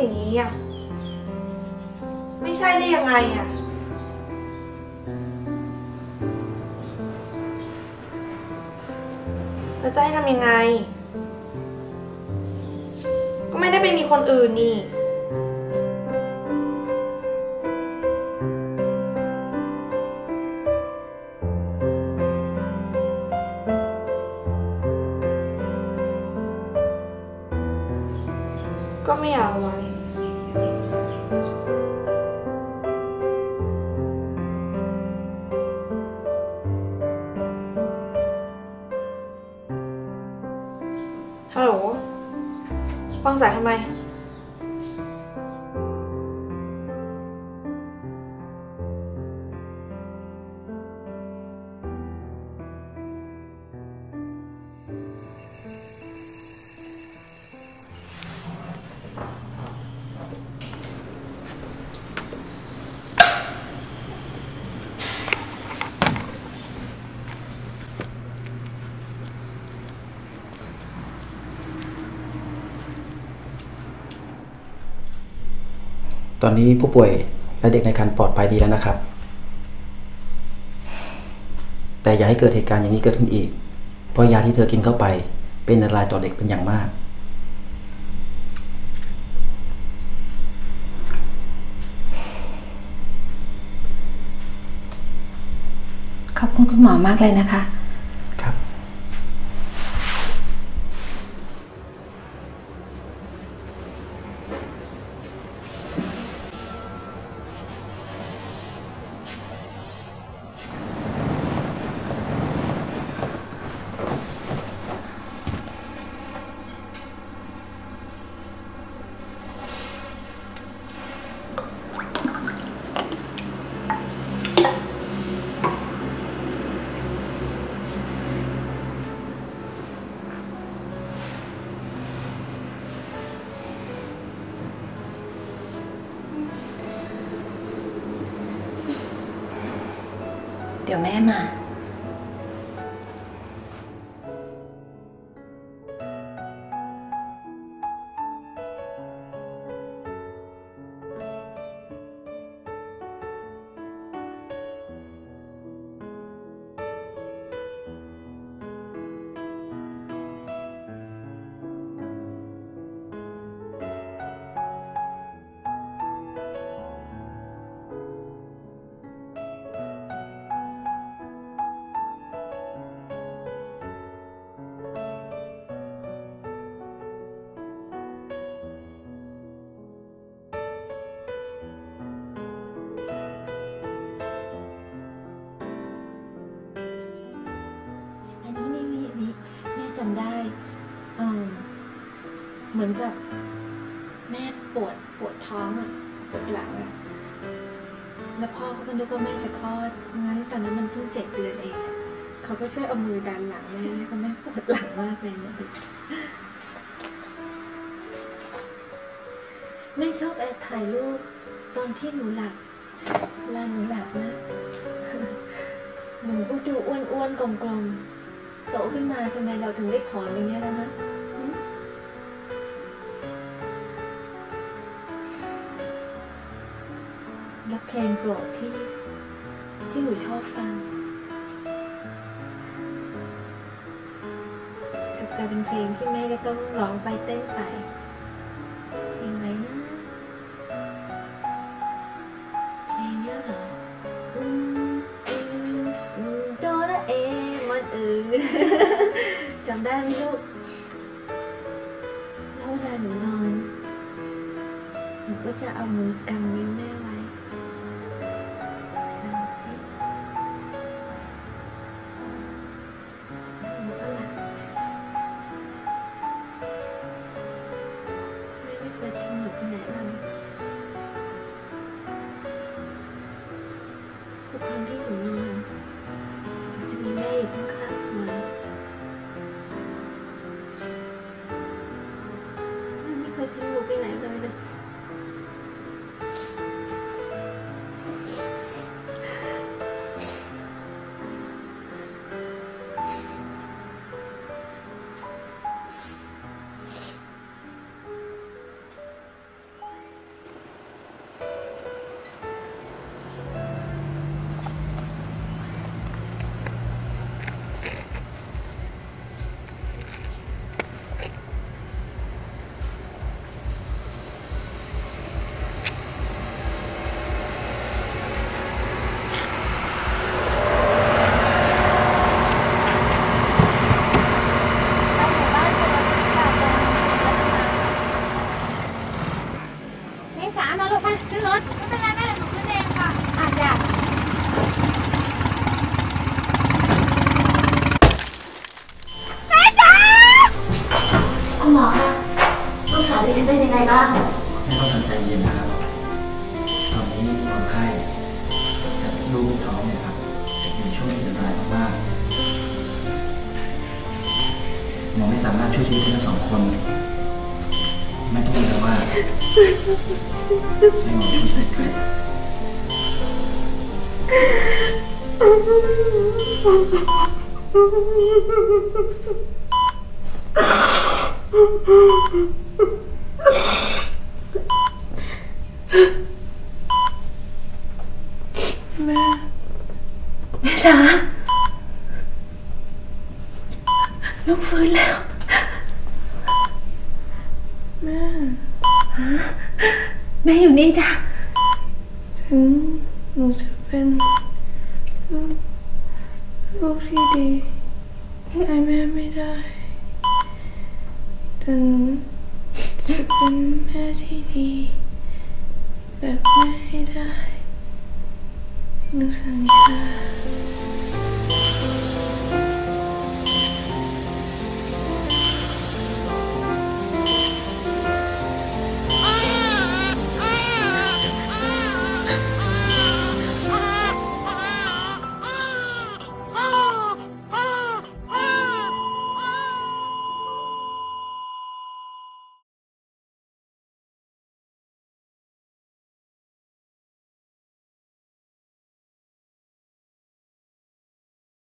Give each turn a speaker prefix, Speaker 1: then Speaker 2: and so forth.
Speaker 1: อย่างนี้อะ ไม่ใช่ได้ยังไงอะ แล้วจะให้ทำยังไง ก็ไม่ได้ไปมีคนอื่นนี่ก็ไม่เอาไว้ ฮัลโหลวางสายทำไม
Speaker 2: ตอนนี้ผู้ป่วยและเด็กในครรภ์ปลอดภัยดีแล้วนะครับ แต่อย่าให้เกิดเหตุการณ์อย่างนี้เกิดขึ้นอีก เพราะยาที่เธอกินเข้าไป เป็นอันตรายต่อเด็กเป็นอย่างมาก
Speaker 3: ขอบคุณคุณหมอมากเลยนะคะ เดี๋ยวแม่มา ได้เอิ่มเหมือนกับแม่ปวดปวดท้องอะปวดหลังอะแล้วพ่อเขาก็นึกว่าแม่จะคลอดงั้นตอนนั้นมันเพิ่งเจ็ดเดือนเองเขาก็ช่วยเอามือดันหลังแม่ก็แม่ปวดหลังมากเลยเนี่ยดูแม่ชอบแอบถ่ายรูปตอนที่หนูหลับเวลาหนูหลับนะหนูก็ดูอ้วนๆกลมๆ โตขึ้นมาทำไมเราถึงได้ผอมอย่างเงี้ยแล้วนะหึแล้วเพลงโปรดที่ ที่หนูชอบฟังกลับกลายเป็นเพลงที่แม่ก็ต้องร้องไปเต้นไป หนูก็จะเอา คุณหมอคะลูกสาวดิฉันเป็นยังไงบ้าง
Speaker 2: ไม่ต้องทำใจเย็นนะครับ ตอนนี้คนไข้กับลูกในท้องเนี่ยครับอยู่ในช่วงที่อันตรายมากๆหมอไม่สามารถช่วยชีวิตทั้งสองคนไม่ต้องกลัวว่าให้หมอช่วยชีวิตใคร
Speaker 1: แม่จ๋าลูกฟื้นแล้ว แม่ฮะแม่อยู่นี่จ้ะถึงหนูจะเป็นลูกลูกที่ดีไอแม่ไม่ได้ แต่หนูจะเป็นแม่ที่ดี แบบแม่ให้ได้หนูสัญญา